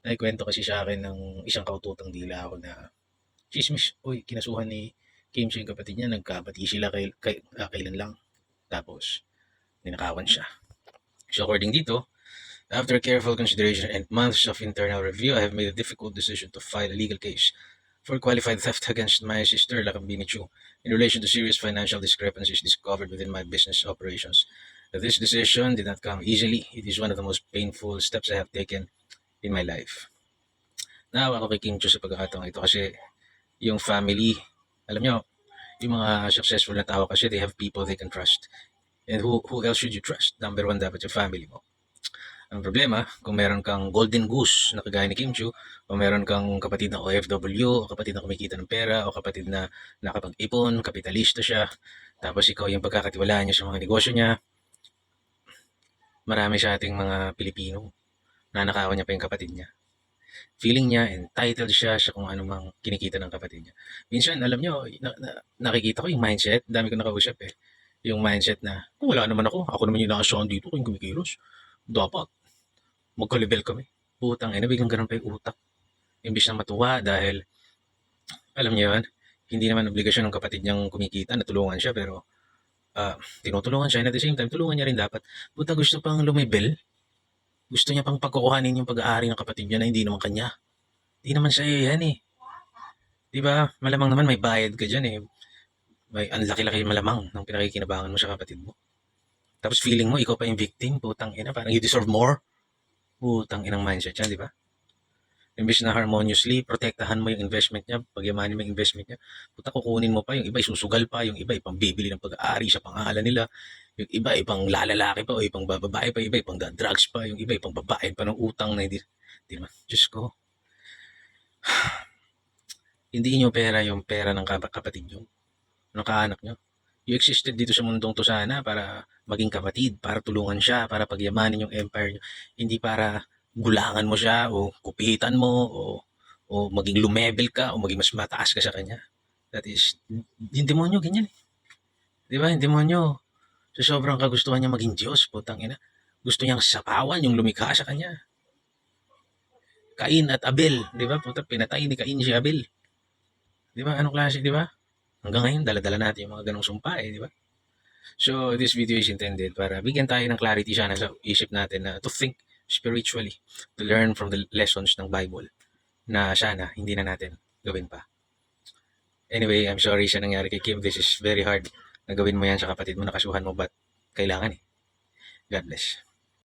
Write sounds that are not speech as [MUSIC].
Naikwento kasi sa akin ng isang kaututang dila ako na chismis, uy, kinasuhan ni Kim siya yung kapatid niya, nagkabati sila kay, kay, ah, kailan lang. Tapos, ninakawan siya. So according dito, after careful consideration and months of internal review, I have made a difficult decision to file a legal case for qualified theft against my sister, Lakambini Chu, in relation to serious financial discrepancies discovered within my business operations. This decision did not come easily. It is one of the most painful steps I have taken in my life. Naawa ako kay Kim Chu sa pagkakataong ito kasi yung family, alam nyo, yung mga successful na tao kasi they have people they can trust. And who, who else should you trust? Number one, dapat yung family mo. Ang problema, kung meron kang golden goose na kagaya ni Kim Chu, o meron kang kapatid na OFW, o kapatid na kumikita ng pera, o kapatid na nakapag-ipon, kapitalista siya, tapos ikaw yung pagkakatiwalaan niya sa mga negosyo niya, marami sa ating mga Pilipino na nakawan niya pa yung kapatid niya. Feeling niya, entitled siya sa kung ano mang kinikita ng kapatid niya. Minsan, alam niyo, na, na- nakikita ko yung mindset, dami ko nakausap eh, yung mindset na, kung wala naman ako, ako naman yung nakasahan dito kung kumikilos. Dapat, magka-level kami. Putang, eh, biglang ganun pa yung utak. Imbis na matuwa dahil, alam niyo yun, hindi naman obligasyon ng kapatid niyang kumikita na tulungan siya, pero ah, tinutulungan siya, and at the same time, tulungan niya rin dapat. Puta, gusto pang lumibel. Gusto niya pang pagkukuhanin yung pag-aari ng kapatid niya na hindi naman kanya. Hindi naman siya yan eh. Di ba? Malamang naman may bayad ka dyan eh. May ang laki-laki malamang ng pinakikinabangan mo sa kapatid mo. Tapos feeling mo, ikaw pa yung victim. Putang ina, parang you deserve more. Putang inang mindset yan, di ba? Imbis na harmoniously, protektahan mo yung investment niya, pagyamanin mo yung investment niya, puta kukunin mo pa, yung iba isusugal pa, yung iba ipang bibili ng pag-aari sa pangalan nila, yung iba ibang lalalaki pa, o ibang bababae pa, iba ibang drugs pa, yung iba ibang babae pa ng utang na hindi, di ba? Diyos ko. [SIGHS] hindi niyo pera yung pera ng kap- kapatid niyo, ng kaanak niyo. You existed dito sa mundong to sana para maging kapatid, para tulungan siya, para pagyamanin yung empire niyo. Hindi para gulangan mo siya o kupitan mo o o maging lumebel ka o maging mas mataas ka sa kanya. That is, yung demonyo, ganyan eh. Di ba? Yung demonyo, sa sobrang kagustuhan niya maging Diyos, putang ina. Gusto niyang sapawan yung lumikha sa kanya. Cain at Abel, di ba? Puta, pinatay ni Cain si Abel. Di ba? Anong klase, di ba? Hanggang ngayon, daladala natin yung mga ganong sumpa eh, di ba? So, this video is intended para bigyan tayo ng clarity sana sa isip natin na to think spiritually, to learn from the lessons ng Bible na sana hindi na natin gawin pa. Anyway, I'm sorry sa nangyari kay Kim. This is very hard na gawin mo yan sa kapatid mo, nakasuhan mo, but kailangan eh. God bless.